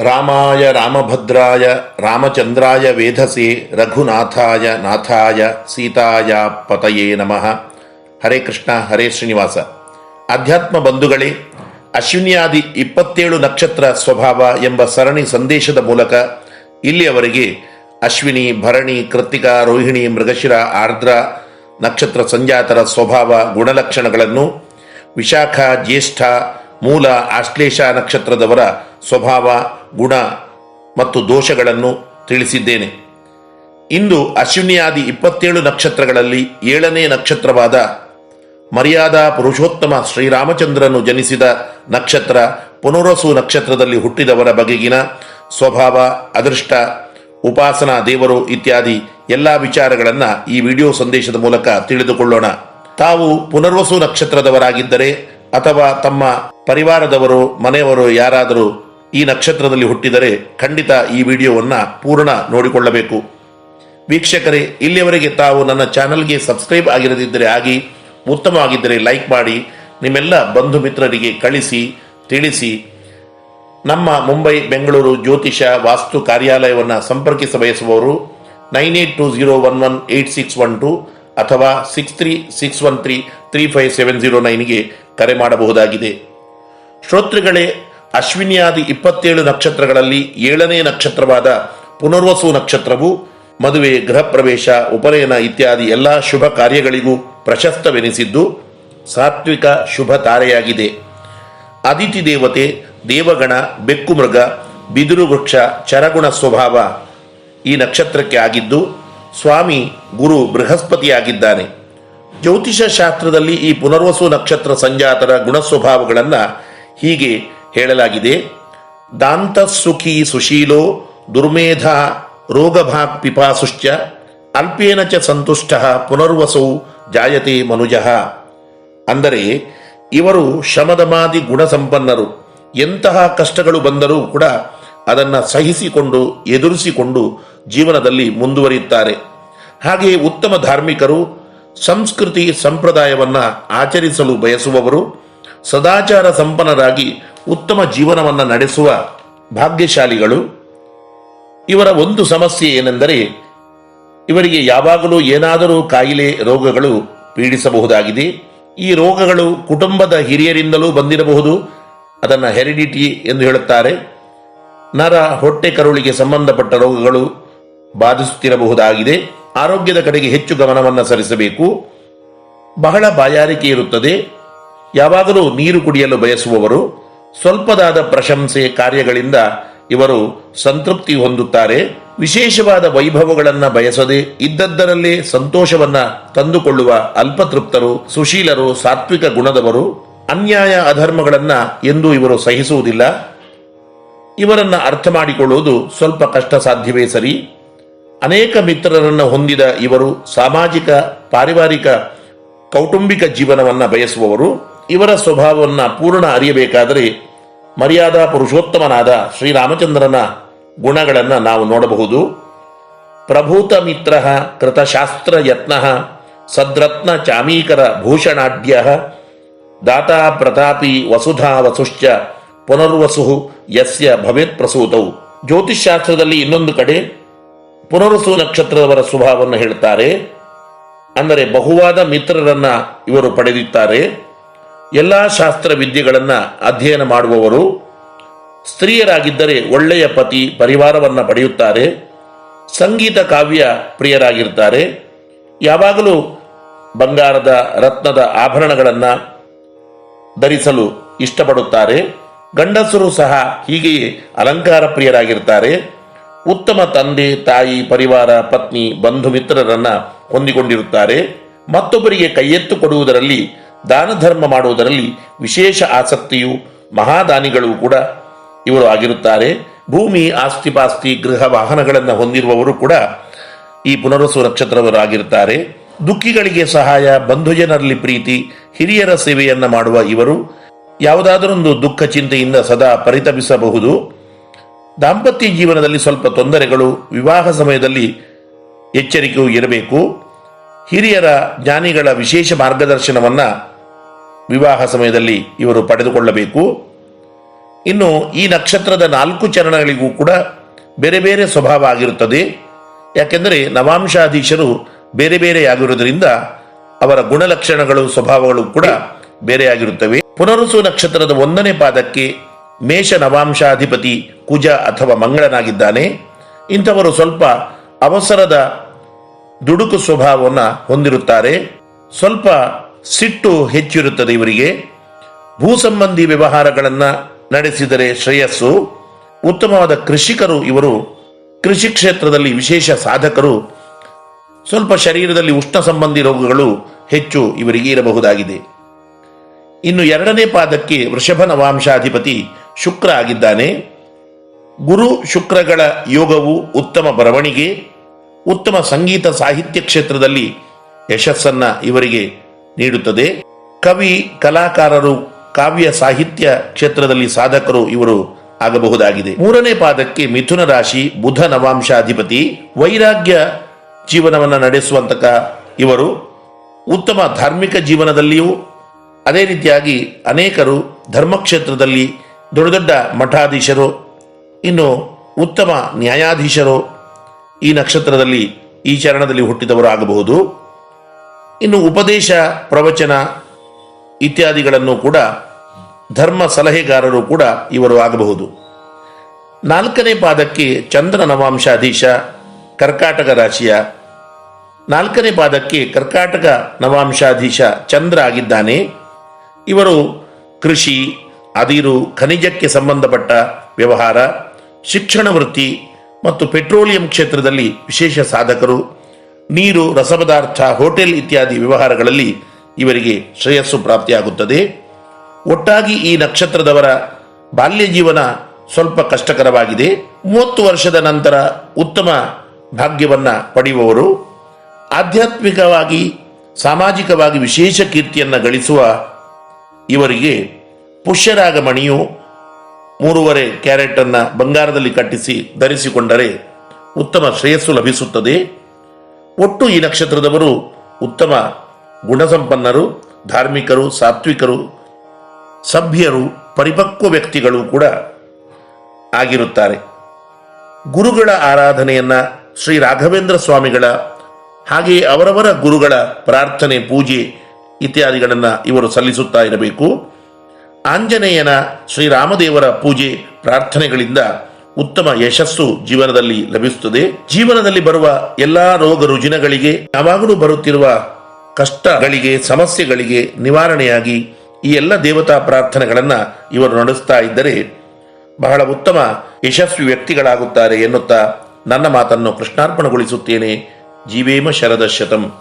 ರಾಮಾಯ ರಾಮಭದ್ರಾಯ, ರಾಮಚಂದ್ರಾಯ ವೇಧಸೆ, ರಘುನಾಥಾಯ ನಾಥಾಯ, ಸೀತಾಯ ಪತಯೇ ನಮಃ. ಹರೇ ಕೃಷ್ಣ, ಹರೇ ಶ್ರೀನಿವಾಸ. ಅಧ್ಯಾತ್ಮ ಬಂಧುಗಳೇ, ಅಶ್ವಿನಿಯಾದಿ ಇಪ್ಪತ್ತೇಳು ನಕ್ಷತ್ರ ಸ್ವಭಾವ ಎಂಬ ಸರಣಿ ಸಂದೇಶದ ಮೂಲಕ ಇಲ್ಲಿಯವರೆಗೆ ಅಶ್ವಿನಿ, ಭರಣಿ, ಕೃತ್ತಿಕ, ರೋಹಿಣಿ, ಮೃಗಶಿರ, ಆರ್ದ್ರ ನಕ್ಷತ್ರ ಸಂಜಾತರ ಸ್ವಭಾವ ಗುಣಲಕ್ಷಣಗಳನ್ನು ವಿಶಾಖ, ಜ್ಯೇಷ್ಠ, ಮೂಲ, ಆಶ್ಲೇಷ ನಕ್ಷತ್ರದವರ ಸ್ವಭಾವ ಗುಣ ಮತ್ತು ದೋಷಗಳನ್ನು ತಿಳಿಸಿದ್ದೇನೆ. ಇಂದು ಅಶ್ವಿನಿಯಾದಿ ಇಪ್ಪತ್ತೇಳು ನಕ್ಷತ್ರಗಳಲ್ಲಿ ಏಳನೇ ನಕ್ಷತ್ರವಾದ ಮರ್ಯಾದಾ ಪುರುಷೋತ್ತಮ ಶ್ರೀರಾಮಚಂದ್ರನು ಜನಿಸಿದ ನಕ್ಷತ್ರ ಪುನರಸು ನಕ್ಷತ್ರದಲ್ಲಿ ಹುಟ್ಟಿದವರ ಬಗೆಗಿನ ಸ್ವಭಾವ, ಅದೃಷ್ಟ, ಉಪಾಸನಾ ದೇವರು ಇತ್ಯಾದಿ ಎಲ್ಲ ವಿಚಾರಗಳನ್ನು ಈ ವಿಡಿಯೋ ಸಂದೇಶದ ಮೂಲಕ ತಿಳಿದುಕೊಳ್ಳೋಣ. ತಾವು ಪುನರ್ವಸು ನಕ್ಷತ್ರದವರಾಗಿದ್ದರೆ ಅಥವಾ ತಮ್ಮ ಪರಿವಾರದವರು, ಮನೆಯವರು ಯಾರಾದರೂ ಈ ನಕ್ಷತ್ರದಲ್ಲಿ ಹುಟ್ಟಿದರೆ ಖಂಡಿತ ಈ ವಿಡಿಯೋವನ್ನ ಪೂರ್ಣ ನೋಡಿಕೊಳ್ಳಬೇಕು. ವೀಕ್ಷಕರೇ, ಇಲ್ಲಿಯವರೆಗೆ ತಾವು ನನ್ನ ಚಾನಲ್ಗೆ ಸಬ್ಸ್ಕ್ರೈಬ್ ಆಗಿರದಿದ್ದರೆ ಆಗಿ, ಉತ್ತಮವಾಗಿದ್ದರೆ ಲೈಕ್ ಮಾಡಿ, ನಿಮ್ಮೆಲ್ಲ ಬಂಧು ಮಿತ್ರರಿಗೆ ಕಳಿಸಿ, ತಿಳಿಸಿ. ನಮ್ಮ ಮುಂಬೈ, ಬೆಂಗಳೂರು ಜ್ಯೋತಿಷ ವಾಸ್ತು ಕಾರ್ಯಾಲಯವನ್ನು ಸಂಪರ್ಕಿಸ ಬಯಸುವವರು nine eight two zero one one eight six one two ಅಥವಾ six three six one three three five seven zero ನೈನ್ಗೆ ಕರೆ ಮಾಡಬಹುದಾಗಿದೆ. ಶ್ರೋತೃಗಳೇ ಅಶ್ವಿನಿಯಾದಿ ಇಪ್ಪತ್ತೇಳು ನಕ್ಷತ್ರಗಳಲ್ಲಿ ಏಳನೇ ನಕ್ಷತ್ರವಾದ ಪುನರ್ವಸು ನಕ್ಷತ್ರವು, ಮದುವೆ ಗೃಹ ಪ್ರವೇಶ ಉಪನಯನ ಇತ್ಯಾದಿ ಎಲ್ಲ ಶುಭ ಕಾರ್ಯಗಳಿಗೂ ಪ್ರಶಸ್ತವೆನಿಸಿದ್ದು, ಸಾತ್ವಿಕ ಶುಭ ತಾರೆಯಾಗಿದೆ. ಅದಿತಿ ದೇವತೆ, ದೇವಗಣ, ಬೆಕ್ಕು ಮೃಗ, ಬಿದಿರು ವೃಕ್ಷ, ಚರಗುಣ ಸ್ವಭಾವ ಈ ನಕ್ಷತ್ರಕ್ಕೆ ಆಗಿದ್ದು, ಸ್ವಾಮಿ ಗುರು ಬೃಹಸ್ಪತಿಯಾಗಿದ್ದಾನೆ. ಜ್ಯೋತಿಷ ಶಾಸ್ತ್ರದಲ್ಲಿ ಈ ಪುನರ್ವಸು ನಕ್ಷತ್ರ ಸಂಜಾತರ ಗುಣ ಸ್ವಭಾವಗಳನ್ನು ಹೀಗೆ ಹೇಳಲಾಗಿದೆ, ದಾಂತ ಸುಖಿ ಸುಶೀಲೋ ದುರ್ಮೇಧ ರೋಗಭಾಕ್ ಪಿಪಾಸುಶ್ಚ ಅಲ್ಪೇನ ಚ ಸಂತುಷ್ಟ ಪುನರ್ವಸೌ ಜಾಯತೆ ಮನುಜಃ. ಅಂದರೆ ಇವರು ಶಮದಮಾದಿ ಗುಣಸಂಪನ್ನರು, ಎಂತಹ ಕಷ್ಟಗಳು ಬಂದರೂ ಕೂಡ ಅದನ್ನು ಸಹಿಸಿಕೊಂಡು ಎದುರಿಸಿಕೊಂಡು ಜೀವನದಲ್ಲಿ ಮುಂದುವರಿಯುತ್ತಾರೆ. ಹಾಗೆಯೇ ಉತ್ತಮ ಧಾರ್ಮಿಕರು ಸಂಸ್ಕೃತಿ ಸಂಪ್ರದಾಯವನ್ನು ಆಚರಿಸಲು ಬಯಸುವವರು ಸದಾಚಾರ ಸಂಪನ್ನರಾಗಿ ಉತ್ತಮ ಜೀವನವನ್ನು ನಡೆಸುವ ಭಾಗ್ಯಶಾಲಿಗಳು. ಇವರ ಒಂದು ಸಮಸ್ಯೆ ಏನೆಂದರೆ, ಇವರಿಗೆ ಯಾವಾಗಲೂ ಏನಾದರೂ ಕಾಯಿಲೆ ರೋಗಗಳು ಪೀಡಿಸಬಹುದಾಗಿದೆ. ಈ ರೋಗಗಳು ಕುಟುಂಬದ ಹಿರಿಯರಿಂದಲೂ ಬಂದಿರಬಹುದು. ಅದನ್ನು ಹೆರಿಡಿಟಿ ಎಂದು ಹೇಳುತ್ತಾರೆ. ನರ ಹೊಟ್ಟೆ ಕರುಳಿಗೆ ಸಂಬಂಧಪಟ್ಟ ರೋಗಗಳು ಬಾಧಿಸುತ್ತಿರಬಹುದಾಗಿದೆ. ಆರೋಗ್ಯದ ಕಡೆಗೆ ಹೆಚ್ಚು ಗಮನವನ್ನು ಸರಿಸಬೇಕು. ಬಹಳ ಬಾಯಾರಿಕೆ ಇರುತ್ತದೆ. ಯಾವಾಗಲೂ ನೀರು ಕುಡಿಯಲು ಬಯಸುವವರು ಸ್ವಲ್ಪದಾದ ಪ್ರಶಂಸೆ ಕಾರ್ಯಗಳಿಂದ ಇವರು ಸಂತೃಪ್ತಿ ಹೊಂದುತ್ತಾರೆ. ವಿಶೇಷವಾದ ವೈಭವಗಳನ್ನು ಬಯಸದೆ ಇದ್ದದ್ದರಲ್ಲೇ ಸಂತೋಷವನ್ನ ತಂದುಕೊಳ್ಳುವ ಅಲ್ಪತೃಪ್ತರು, ಸುಶೀಲರು, ಸಾತ್ವಿಕ ಗುಣದವರು, ಅನ್ಯಾಯ ಅಧರ್ಮಗಳನ್ನ ಎಂದೂ ಇವರು ಸಹಿಸುವುದಿಲ್ಲ. ಇವರನ್ನ ಅರ್ಥ ಮಾಡಿಕೊಳ್ಳುವುದು ಸ್ವಲ್ಪ ಕಷ್ಟ ಸಾಧ್ಯವೇ ಸರಿ. ಅನೇಕ ಮಿತ್ರರನ್ನು ಹೊಂದಿದ ಇವರು ಸಾಮಾಜಿಕ, ಪಾರಿವಾರಿಕ, ಕೌಟುಂಬಿಕ ಜೀವನವನ್ನು ಬಯಸುವವರು. ಇವರ ಸ್ವಭಾವವನ್ನು ಪೂರ್ಣ ಅರಿಯಬೇಕಾದರೆ ಮರ್ಯಾದಾ ಪುರುಷೋತ್ತಮನಾದ ಶ್ರೀರಾಮಚಂದ್ರನ ಗುಣಗಳನ್ನು ನಾವು ನೋಡಬಹುದು. ಪ್ರಭೂತ ಮಿತ್ರ ಕೃತಶಾಸ್ತ್ರ ಯತ್ನ ಸದ್ರತ್ನ ಚಾಮೀಕರ ಭೂಷಣಾಢ್ಯ ದಾತಾ ಪ್ರತಾಪಿ ವಸುಧಾ ವಸುಶ್ಚ ಪುನರ್ವಸು ಯಸ್ಯ ಭವೇತ್ ಪ್ರಸೂತವು ಜ್ಯೋತಿಷ್ಶಾಸ್ತ್ರದಲ್ಲಿ ಇನ್ನೊಂದು ಕಡೆ ಪುನರ್ವಸು ನಕ್ಷತ್ರದವರ ಸ್ವಭಾವವನ್ನು ಹೇಳ್ತಾರೆ. ಅಂದರೆ ಬಹುವಾದ ಮಿತ್ರರನ್ನ ಇವರು ಪಡೆದಿದ್ದಾರೆ. ಎಲ್ಲ ಶಾಸ್ತ್ರ ವಿದ್ಯೆಗಳನ್ನು ಅಧ್ಯಯನ ಮಾಡುವವರು ಸ್ತ್ರೀಯರಾಗಿದ್ದರೆ ಒಳ್ಳೆಯ ಪತಿ ಪರಿವಾರವನ್ನು ಪಡೆಯುತ್ತಾರೆ, ಸಂಗೀತ ಕಾವ್ಯ ಪ್ರಿಯರಾಗಿರ್ತಾರೆ, ಯಾವಾಗಲೂ ಬಂಗಾರದ ರತ್ನದ ಆಭರಣಗಳನ್ನು ಧರಿಸಲು ಇಷ್ಟಪಡುತ್ತಾರೆ, ಗಂಡಸರು ಸಹ ಹೀಗೆಯೇ ಅಲಂಕಾರ ಪ್ರಿಯರಾಗಿರ್ತಾರೆ, ಉತ್ತಮ ತಂದೆ, ತಾಯಿ, ಪರಿವಾರ, ಪತ್ನಿ ಬಂಧು ಮಿತ್ರರನ್ನು ಹೊಂದಿಕೊಂಡಿರುತ್ತಾರೆ, ಮತ್ತೊಬ್ಬರಿಗೆ ಕೈಯೆತ್ತು ಕೊಡುವುದರಲ್ಲಿ ದಾನ ಧರ್ಮ ಮಾಡುವುದರಲ್ಲಿ ವಿಶೇಷ ಆಸಕ್ತಿಯು ಮಹಾದಾನಿಗಳು ಕೂಡ ಇವರು ಆಗಿರುತ್ತಾರೆ. ಭೂಮಿ, ಆಸ್ತಿಪಾಸ್ತಿ, ಗೃಹ ವಾಹನಗಳನ್ನು ಹೊಂದಿರುವವರು ಕೂಡ ಈ ಪುನರ್ವಸು ನಕ್ಷತ್ರವರು ಆಗಿರುತ್ತಾರೆ ದುಃಖಿಗಳಿಗೆ ಸಹಾಯ, ಬಂಧುಜನರಲ್ಲಿ ಪ್ರೀತಿ, ಹಿರಿಯರ ಸೇವೆಯನ್ನು ಮಾಡುವ ಇವರು ಯಾವುದಾದರೊಂದು ದುಃಖ ಚಿಂತೆಯಿಂದ ಸದಾ ಪರಿತಪಿಸಬಹುದು. ದಾಂಪತ್ಯ ಜೀವನದಲ್ಲಿ ಸ್ವಲ್ಪ ತೊಂದರೆಗಳು, ವಿವಾಹ ಸಮಯದಲ್ಲಿ ಎಚ್ಚರಿಕೆಯೂ ಇರಬೇಕು. ಹಿರಿಯರ ಜ್ಞಾನಿಗಳ ವಿಶೇಷ ಮಾರ್ಗದರ್ಶನವನ್ನ ವಿವಾಹ ಸಮಯದಲ್ಲಿ ಇವರು ಪಡೆದುಕೊಳ್ಳಬೇಕು. ಇನ್ನು ಈ ನಕ್ಷತ್ರದ ನಾಲ್ಕು ಚರಣಗಳಿಗೂ ಕೂಡ ಬೇರೆ ಬೇರೆ ಸ್ವಭಾವ ಆಗಿರುತ್ತದೆ. ಯಾಕೆಂದರೆ ನವಾಂಶಾಧೀಶರು ಬೇರೆ ಬೇರೆಯಾಗಿರುವುದರಿಂದ ಅವರ ಗುಣಲಕ್ಷಣಗಳು, ಸ್ವಭಾವಗಳು ಕೂಡ ಬೇರೆಯಾಗಿರುತ್ತವೆ ಪುನರುಸು ನಕ್ಷತ್ರದ ಒಂದನೇ ಪಾದಕ್ಕೆ ಮೇಷ ನವಾಂಶಾಧಿಪತಿ ಕುಜ ಅಥವಾ ಮಂಗಳನಾಗಿದ್ದಾನೆ. ಇಂಥವರು ಸ್ವಲ್ಪ ಅವಸರದ ದುಡುಕು ಸ್ವಭಾವವನ್ನು ಹೊಂದಿರುತ್ತಾರೆ. ಸ್ವಲ್ಪ ಸಿಟ್ಟು ಹೆಚ್ಚಿರುತ್ತದೆ ಇವರಿಗೆ. ಭೂ ಸಂಬಂಧಿ ವ್ಯವಹಾರಗಳನ್ನು ನಡೆಸಿದರೆ ಶ್ರೇಯಸ್ಸು. ಉತ್ತಮವಾದ ಕೃಷಿಕರು ಇವರು. ಕೃಷಿ ಕ್ಷೇತ್ರದಲ್ಲಿ ವಿಶೇಷ ಸಾಧಕರು. ಸ್ವಲ್ಪ ಶರೀರದಲ್ಲಿ ಉಷ್ಣ ಸಂಬಂಧಿ ರೋಗಗಳು ಹೆಚ್ಚು ಇವರಿಗೆ ಇರಬಹುದಾಗಿದೆ. ಇನ್ನು ಎರಡನೇ ಪಾದಕ್ಕೆ ವೃಷಭನ ನವಾಂಶಾಧಿಪತಿ ಶುಕ್ರ ಆಗಿದ್ದಾನೆ. ಗುರು ಶುಕ್ರಗಳ ಯೋಗವು ಉತ್ತಮ ಬರವಣಿಗೆ. ಉತ್ತಮ ಸಂಗೀತ ಸಾಹಿತ್ಯ ಕ್ಷೇತ್ರದಲ್ಲಿ ಯಶಸ್ಸನ್ನ ಇವರಿಗೆ ನೀಡುತ್ತದೆ. ಕವಿ, ಕಲಾಕಾರರು, ಕಾವ್ಯ ಸಾಹಿತ್ಯ ಕ್ಷೇತ್ರದಲ್ಲಿ ಸಾಧಕರು ಇವರು ಆಗಬಹುದಾಗಿದೆ. ಮೂರನೇ ಪಾದಕ್ಕೆ ಮಿಥುನ ರಾಶಿ, ಬುಧ ನವಾಂಶಾಧಿಪತಿ, ವೈರಾಗ್ಯ ಜೀವನವನ್ನು ನಡೆಸುವಂತಕ ಇವರು. ಉತ್ತಮ ಧಾರ್ಮಿಕ ಜೀವನದಲ್ಲಿಯೂ ಅದೇ ರೀತಿಯಾಗಿ ಅನೇಕರು ಧರ್ಮಕ್ಷೇತ್ರದಲ್ಲಿ ದೊಡ್ಡ ದೊಡ್ಡ ಮಠಾಧೀಶರು, ಇನ್ನು ಉತ್ತಮ ನ್ಯಾಯಾಧೀಶರು ಈ ನಕ್ಷತ್ರದಲ್ಲಿ ಈ ಚರಣದಲ್ಲಿ ಹುಟ್ಟಿದವರು ಆಗಬಹುದು ಇನ್ನು ಉಪದೇಶ, ಪ್ರವಚನ ಇತ್ಯಾದಿಗಳನ್ನು ಕೂಡ ಧರ್ಮ ಸಲಹೆಗಾರರು ಕೂಡ ಇವರು ಆಗಬಹುದು. ನಾಲ್ಕನೇ ಪಾದಕ್ಕೆ ಚಂದ್ರ ನವಾಂಶಾಧೀಶ, ಕರ್ಕಾಟಕ ರಾಶಿಯ. ನಾಲ್ಕನೇ ಪಾದಕ್ಕೆ ಕರ್ಕಾಟಕ ನವಾಂಶಾಧೀಶ ಚಂದ್ರ ಆಗಿದ್ದಾನೆ. ಇವರು ಕೃಷಿ, ಅದಿರು, ಖನಿಜಕ್ಕೆ ಸಂಬಂಧಪಟ್ಟ ವ್ಯವಹಾರ, ಶಿಕ್ಷಣ ವೃತ್ತಿ ಮತ್ತು ಪೆಟ್ರೋಲಿಯಂ ಕ್ಷೇತ್ರದಲ್ಲಿ ವಿಶೇಷ ಸಾಧಕರು. ನೀರು, ರಸಪದಾರ್ಥ, ಹೋಟೆಲ್ ಇತ್ಯಾದಿ ವ್ಯವಹಾರಗಳಲ್ಲಿ ಇವರಿಗೆ ಶ್ರೇಯಸ್ಸು ಪ್ರಾಪ್ತಿಯಾಗುತ್ತದೆ. ಒಟ್ಟಾಗಿ ಈ ನಕ್ಷತ್ರದವರ ಬಾಲ್ಯ ಜೀವನ ಸ್ವಲ್ಪ ಕಷ್ಟಕರವಾಗಿದೆ. ಮೂವತ್ತು ವರ್ಷದ ನಂತರ ಉತ್ತಮ ಭಾಗ್ಯವನ್ನು ಪಡೆಯುವವರು, ಆಧ್ಯಾತ್ಮಿಕವಾಗಿ, ಸಾಮಾಜಿಕವಾಗಿ ವಿಶೇಷ ಕೀರ್ತಿಯನ್ನು ಗಳಿಸುವ ಇವರಿಗೆ ಪುಷ್ಯರಾಗಮಣಿಯು ಮೂರುವರೆ ಕ್ಯಾರೆಟನ್ನು ಬಂಗಾರದಲ್ಲಿ ಕಟ್ಟಿಸಿ ಧರಿಸಿಕೊಂಡರೆ ಉತ್ತಮ ಶ್ರೇಯಸ್ಸು ಲಭಿಸುತ್ತದೆ. ಒಟ್ಟು ಈ ನಕ್ಷತ್ರದವರು ಉತ್ತಮ ಗುಣಸಂಪನ್ನರು, ಧಾರ್ಮಿಕರು, ಸಾತ್ವಿಕರು, ಸಭ್ಯರು, ಪರಿಪಕ್ವ ವ್ಯಕ್ತಿಗಳು ಕೂಡ ಆಗಿರುತ್ತಾರೆ. ಗುರುಗಳ ಆರಾಧನೆಯನ್ನ ಶ್ರೀ ರಾಘವೇಂದ್ರ ಸ್ವಾಮಿಗಳ ಹಾಗೆಯೇ ಅವರವರ ಗುರುಗಳ ಪ್ರಾರ್ಥನೆ, ಪೂಜೆ ಇತ್ಯಾದಿಗಳನ್ನು ಇವರು ಸಲ್ಲಿಸುತ್ತಾ ಇರಬೇಕು. ಆಂಜನೇಯನ ಶ್ರೀರಾಮದೇವರ ಪೂಜೆ, ಪ್ರಾರ್ಥನೆಗಳಿಂದ ಉತ್ತಮ ಯಶಸ್ಸು ಜೀವನದಲ್ಲಿ ಲಭಿಸುತ್ತದೆ. ಜೀವನದಲ್ಲಿ ಬರುವ ಎಲ್ಲಾ ರೋಗ ರುಜಿನಗಳಿಗೆ, ಯಾವಾಗಲೂ ಬರುತ್ತಿರುವ ಕಷ್ಟಗಳಿಗೆ, ಸಮಸ್ಯೆಗಳಿಗೆ ನಿವಾರಣೆಯಾಗಿ ಈ ಎಲ್ಲ ದೇವತಾ ಪ್ರಾರ್ಥನೆಗಳನ್ನ ಇವರು ನಡೆಸ್ತಾ ಇದ್ದರೆ ಬಹಳ ಉತ್ತಮ ಯಶಸ್ವಿ ವ್ಯಕ್ತಿಗಳಾಗುತ್ತಾರೆ ಎನ್ನುತ್ತಾ ನನ್ನ ಮಾತನ್ನು ಕೃಷ್ಣಾರ್ಪಣಗೊಳಿಸುತ್ತೇನೆ. ಜೀವೇಮ ಶರದ ಶತಂ